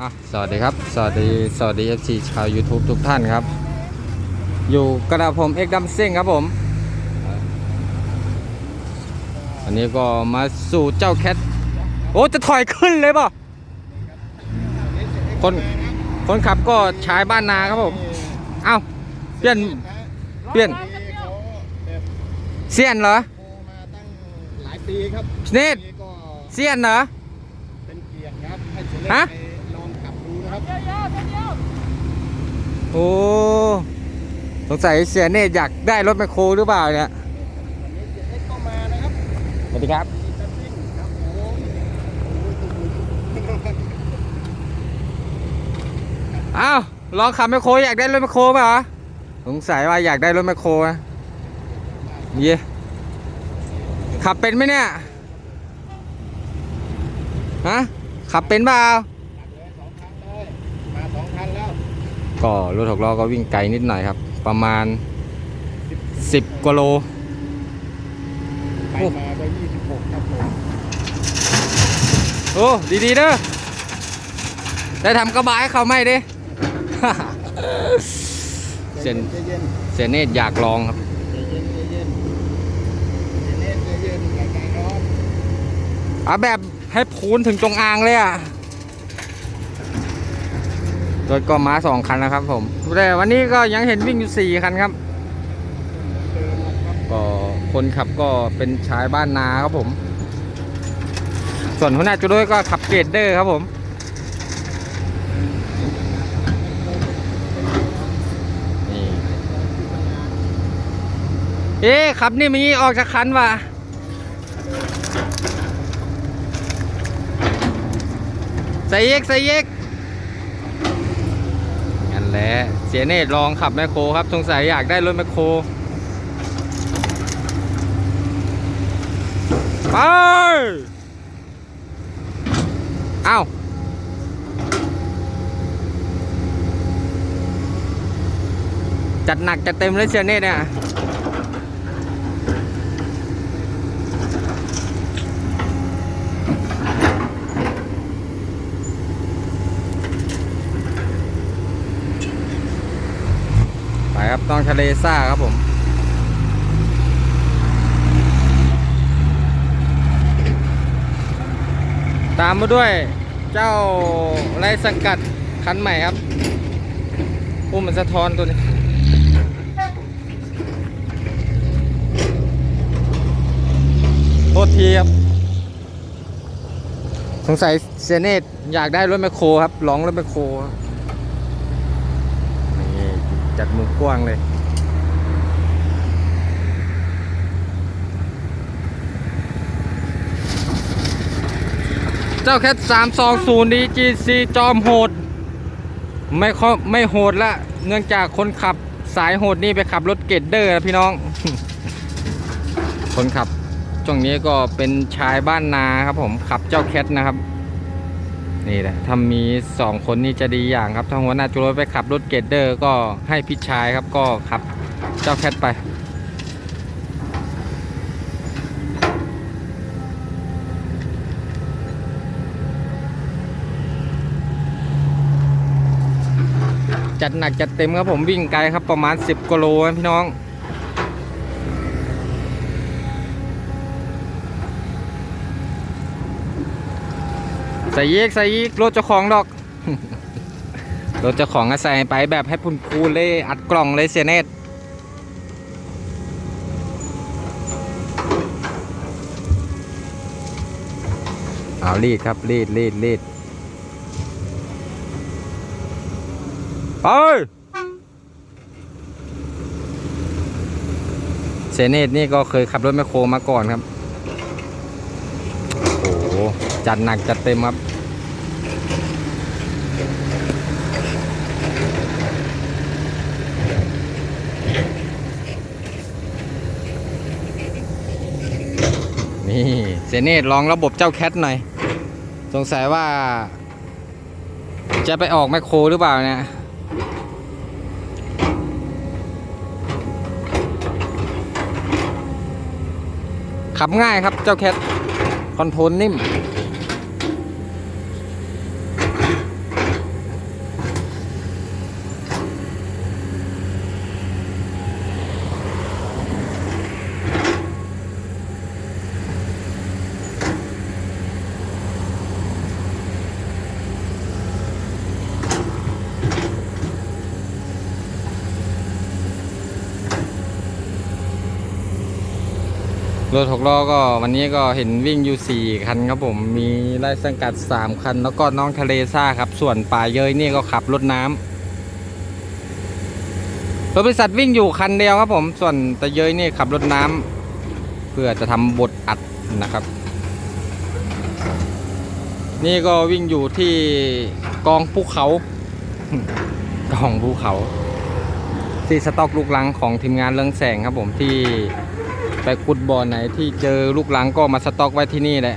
อะสวัสดีครับ สวัสดีสวัสดี FC ชาว YouTube ทุกท่านครับ อยู่กระผมเอกดัมซิ่งครับผม อันนี้ก็มาสู่เจ้าแคท โอ้ จะถอยขึ้นเลยเปล่ะคนคนขับก็ชายบ้านนาครับผม เอ้า เปลี่ยน เปลี่ยนเขาแบบเซียนเหรอโทรมาตั้งหลายปีครับเนตปีก็เซียนเหรอ เป็นเกียรติครับให้เฉลยฮะ โอ้สงสัยเสียเนตอยากได้รถแมคโครหรือเปล่าเนี่ยวันนี้เกียรติเอ็กซ์ก็มานะครับสวัสดีครับมีแป๊บซิ่งครับโอ้โหโอ้โหตุ้มตุ้มอ้าวลองขับแมคโครอยากได้รถแมคโครเปล่าสงสัยว่าอยากได้รถแมคโครนะเย่ขับเป็นไหมเนี่ย ฮะ ขับเป็นเปล่า ขับเลยสองคันเลยมาสองคันแล้ว ก็รถหกล้อก็วิ่งไกลนิดหน่อยครับ ประมาณ 10กิโลไปโอ้มาก็ยี่สิบหกครับผมโอ้ดีๆเด้อได้ทำกระบะให้เขาไหมดิเสียนใจเย็นเสียเนตอยากลองครับใจเย็นใจเย็นใจเย็นใจเย็นอย่าใจร้อนเอาแบบให้พูนถึงจงอางเลยอะ รถก็มาสองคันนะครับ ผมแต่วันนี้ก็ยังเห็นวิ่งอยู่สี่คันครับก็คนขับก็เป็นชายบ้านนาครับผม ส่วนหัวหน้าจุด้วยก็ขับเกรดเดอร์ครับผมนี่เอ๊ะขับนี่มีออกจากคันว่ะใส่เอกใส่เอกั่นแหละเสียเนตรลองขับแมคโครครับสงสัยอยากได้รถแมคโครไปเอ้าจัดหนักจัดเต็มเลยเชียร์เนตเนี่ย ครับต้องทะเลซ่าครับผมตามมาด้วยเจ้าไรสังกัดคันใหม่ครับอุ้มันสะท้อนตัวนี้ โทษทีครับ สงสัยเซเนตอยากได้รถแมคโครครับลองรถแมคโครครับ จัดมุมกว้างเลยเจ้าแคท320 DGC จอมโหด ไม่ค่อไม่โหดละ เนื่องจากคนขับสายโหดนี่ไปขับรถเกตเดอร์นะพี่น้อง คนขับช่วงนี้ก็เป็นชายบ้านนาครับผมขับเจ้าแคทนะครับ นี่แหละถ้ามีสองคนนี่จะดีอย่างครับ ถ้าหัวหน้าจุรถไปขับรถเกตเดอร์ก็ให้พี่ชายครับก็ขับเจ้าแคทไป จัดหนักจัดเต็มครับผมวิ่งไกลครับประมาณ 10กิโลนะพี่น้อง ส่ยีกใส่ยีกรถเจ้าของดอก รถเจ้าของก็ใส่ไปแบบให้พุ่นพูเลยอัดกล่องเลยเสียเนตเอารีดครับรีดรีดรีดไปเซเนตนี่ก็เคยขับรถแมคโครมาก่อนครับ โอ้โหจัดหนักจัดเต็มครับ นี่เซเนตลองระบบเจ้าแคทหน่อย สงสัยว่า จะไปออกแมคโครหรือเปล่าเนี่ยขับง่ายครับเจ้าแคท คอนโทรลนิ่ม รถหกล้อก็วันนี้ก็เห็นวิ่งอยู่ 4 คันครับผมมีไล่สังกัด 3 คัน แล้วก็น้องทะเลซ่าครับ ส่วนป่าเยยนี่ก็ขับรถน้ำรถบริษัทวิ่งอยู่คันเดียวครับผม ส่วนตะเยยนี่ขับรถน้ำเพื่อจะทำบทอัดนะครับ นี่ก็วิ่งอยู่ที่กองภูเขา กองภูเขา ที่สต็อกลูกลังของทีมงานเรืองแสงครับผมที่ ขุดบ่อไหนที่เจอลูกหลังก็มาสต็อกไว้ที่นี่แหละ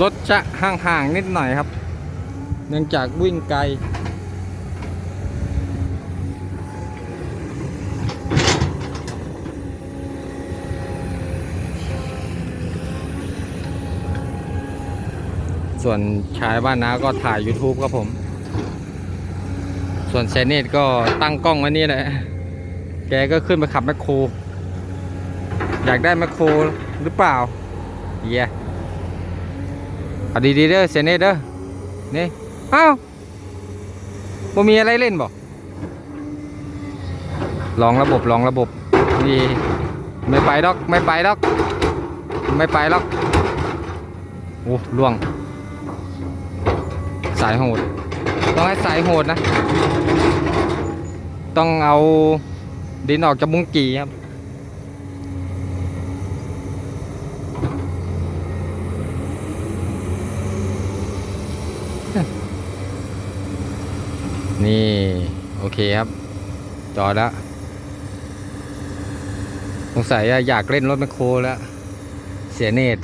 รถจะห่างๆนิดหน่อยครับ เนื่องจากวิ่งไกล ส่วนชายบ้านนาก็ถ่าย YouTube ครับผม ส่วนเซนเนตก็ตั้งกล้องไว้นี่แหละ แกก็ขึ้นไปขับแมคโคร อยากได้แมคโครหรือเปล่า เยี่ย เอาดีๆเด้อเซเนเด้อนี่อ้าวบ่มีอะไรเล่นบ่ลองระบบลองระบบนี่ไม่ไปดอกไม่ไปดอก ไม่ไปดอกโอ้ล่วง สายโหด ต้องให้สายโหดนะ ต้องเอาดินออกจากมุ้งกี่ครับ นี่ โอเคครับ จอดแล้วสงสัยอยากเล่นรถแมคโครแล้ว เสียเนต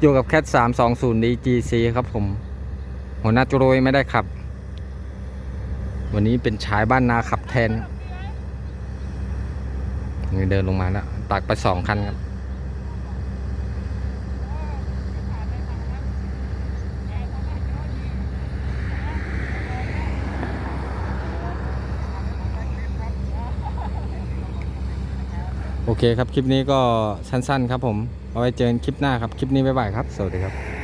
อยู่กับแคทสามสองศูนย์ดีจีซีครับผม หัวหน้าจุโรยไม่ได้ขับ วันนี้เป็นชายบ้านนาขับแทนนี่เดินลงมาแล้ว ตักไปสองคันครับ โอเคครับ คลิปนี้ก็สั้นๆครับผม เอาไว้เจอกันคลิปหน้าครับ คลิปนี้บ๊ายบายครับ สวัสดีครับ